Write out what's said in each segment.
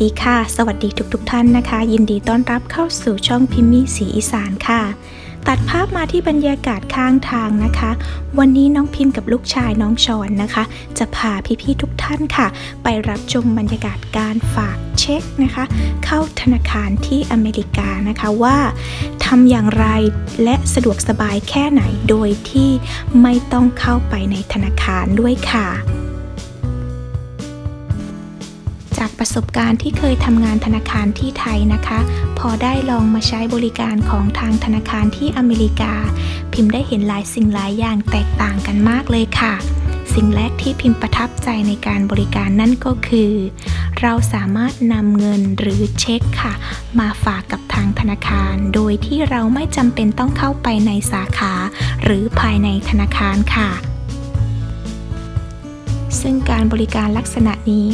ดีค่ะ สวัสดีทุกๆทท่านนะคะ ยินดีต้อนรับเข้าสู่ช่องพิมมี่สีอีสานค่ะ ตัดภาพมาที่บรรยากาศข้างทางนะคะ วันนี้น้องพิมพ์กับลูกชายน้องชอนนะคะ จะพาพี่ๆทุกท่านค่ะ ไปรับชมบรรยากาศการฝากเช็คนะคะ เข้าธนาคารที่อเมริกานะคะว่าทำอย่างไรและสะดวกสบายแค่ไหนโดยที่ไม่ต้องเข้าไปในธนาคารด้วยค่ะ ประสบการณ์ที่เคยทำงานธนาคารที่ไทยนะคะ พอได้ลองมาใช้บริการของทางธนาคารที่อเมริกา พิมพ์ได้เห็นหลายสิ่งหลายอย่างแตกต่างกันมากเลยค่ะ สิ่งแรกที่พิมพ์ประทับใจในการบริการนั่นก็คือ เราสามารถนำเงินหรือเช็คค่ะ มาฝากกับทางธนาคาร โดยที่เราไม่จำเป็นต้องเข้าไปในสาขา หรือภายในธนาคารค่ะ ซึ่งการบริการลักษณะนี้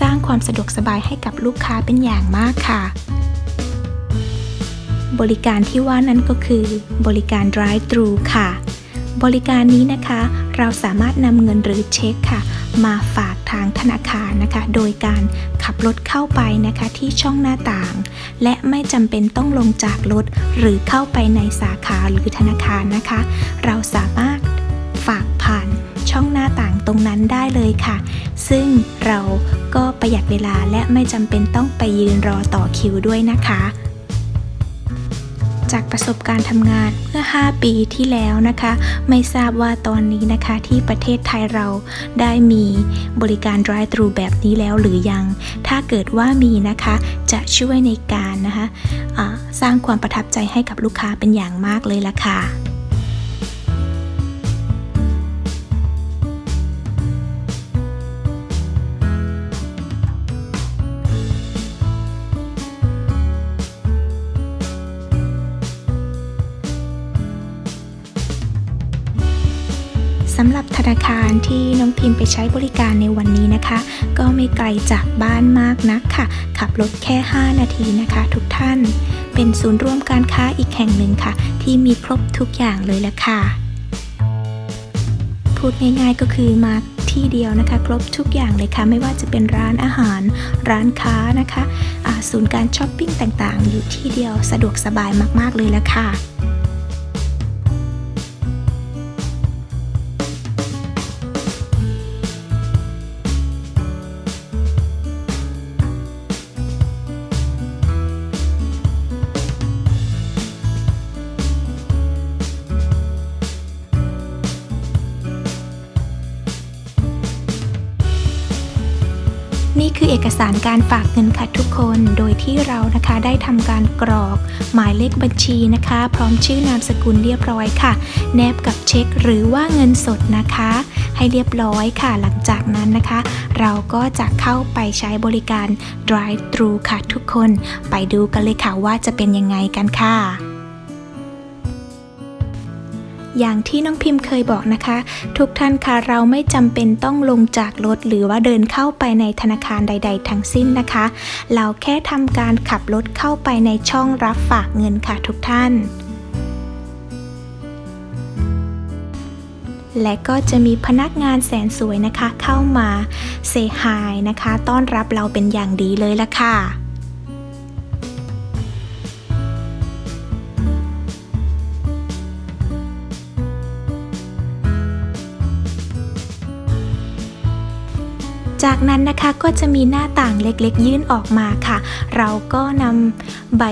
สร้างความสะดวกสบายให้กับลูกค้าเป็นอย่างมากค่ะ บริการที่ว่านั้นก็คือ บริการ drive thru ค่ะ บริการนี้นะคะ เราสามารถนำเงินหรือเช็คค่ะ มาฝากทางธนาคารนะคะ โดยการขับรถเข้าไปนะคะที่ช่องหน้าต่าง และไม่จำเป็นต้องลงจากรถหรือเข้าไปในสาขาหรือธนาคารนะคะ เราสา รงนั้นได้เลยค่ะ ซึ่งเราก็ประหยัดเวลาและไม่จำเป็นต้องไปยืนรอต่อคิวด้วยนะคะจากประสบการณ์ทำงานเมื่อ 5 ปีที่แล้วนะคะ ไม่ทราบว่าตอนนี้นะคะที่ประเทศไทยเราได้มีบริการ drive thru แบบนี้แล้วหรือยัง ถ้าเกิดว่ามีนะคะจะช่วยในการนะคะะสร้างความประทับใจให้กับลูกค้าเป็นอย่างมากเลยล่ะค่ะ สำหรับธนาคารที่น้องพิมพ์ไปใช้บริการในวันนี้นะคะ ก็ไม่ไกลจากบ้านมากนักค่ะ ขับรถแค่ 5 นาทีนะคะ ทุกท่าน เป็นศูนย์ร่วมการค้าอีกแห่งหนึ่งค่ะ ที่มีครบทุกอย่างเลยละค่ะ พูดง่ายๆก็คือมาที่เดียวนะคะ ครบทุกอย่างเลยค่ะ ไม่ว่าจะเป็นร้านอาหาร ร้านค้านะคะศูนย์การช้อปปิ้งต่างๆ อยู่ที่เดียวสะดวกสบายมากๆเลยละค่ะ นี่คือเอกสารการฝากเงินค่ะทุกคน โดยที่เรานะคะได้ทำการกรอก หมายเลขบัญชีนะคะ พร้อมชื่อนามสกุลเรียบร้อยค่ะ แนบกับเช็คหรือว่าเงินสดนะคะ ให้เรียบร้อยค่ะ หลังจากนั้นนะคะ เราก็จะเข้าไปใช้บริการ drive thru ค่ะทุกคน ไปดูกันเลยค่ะว่าจะเป็นยังไงกันค่ะ อย่างที่น้องพิมพ์เคยบอกนะคะ ทุกท่านคะเราไม่จำเป็นต้องลงจากรถหรือว่าเดินเข้าไปในธนาคารใด ๆ ทั้งสิ้นนะคะ เราแค่ทำการขับรถเข้าไปในช่องรับฝากเงินค่ะทุกท่านและก็จะมีพนักงานแสนสวยนะคะ เข้ามาเซฮายนะคะ ต้อนรับเราเป็นอย่างดีเลยละค่ะ จากนั้นนะคะก็จะมีหน้าต่างเล็กๆ ยื่นออกมาค่ะ เราก็นำใบ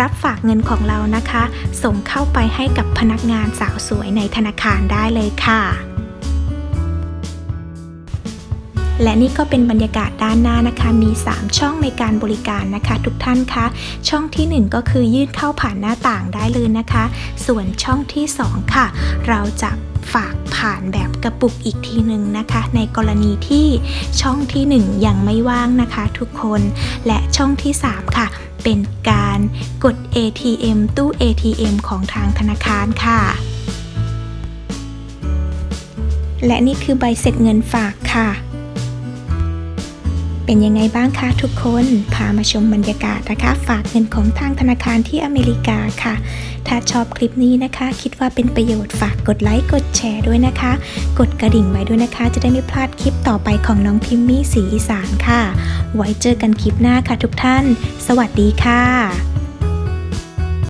รับฝากเงินของเรานะคะ ส่งเข้าไปให้กับพนักงานสาวสวยในธนาคารได้เลยค่ะและนี่ก็เป็นบรรยากาศด้านหน้านะคะ มี 3 ช่องในการบริการนะคะ ทุกท่านคะ ช่องทีหนึ่1 ก็คือยื่นเข้าผ่านหน้าต่างได้เลยนะคะ ส่วนช่องที่ 2 ค่ะ เราจะ ฝากผ่านแบบกระปุกอีกทีหนึ่งนะคะ ในกรณีที่ช่องที่ 1 ยังไม่ว่างนะคะทุกคนและช่องที่ 3 ค่ะ เป็นการกด ATM ตู้ ATM ของทางธนาคารค่ะและนี่คือใบเสร็จเงินฝากค่ะ เป็นยังไงบ้างคะทุกคน พามาชมบรรยากาศนะคะ ฝากเงินของทางธนาคารที่อเมริกาค่ะ ถ้าชอบคลิปนี้นะคะ คิดว่าเป็นประโยชน์ฝากกดไลค์กดแชร์ด้วยนะคะ กดกระดิ่งไว้ด้วยนะคะ จะได้ไม่พลาดคลิปต่อไปของน้องพิมมี่สีอีสานค่ะ ไว้เจอกันคลิปหน้าค่ะทุกท่าน สวัสดีค่ะ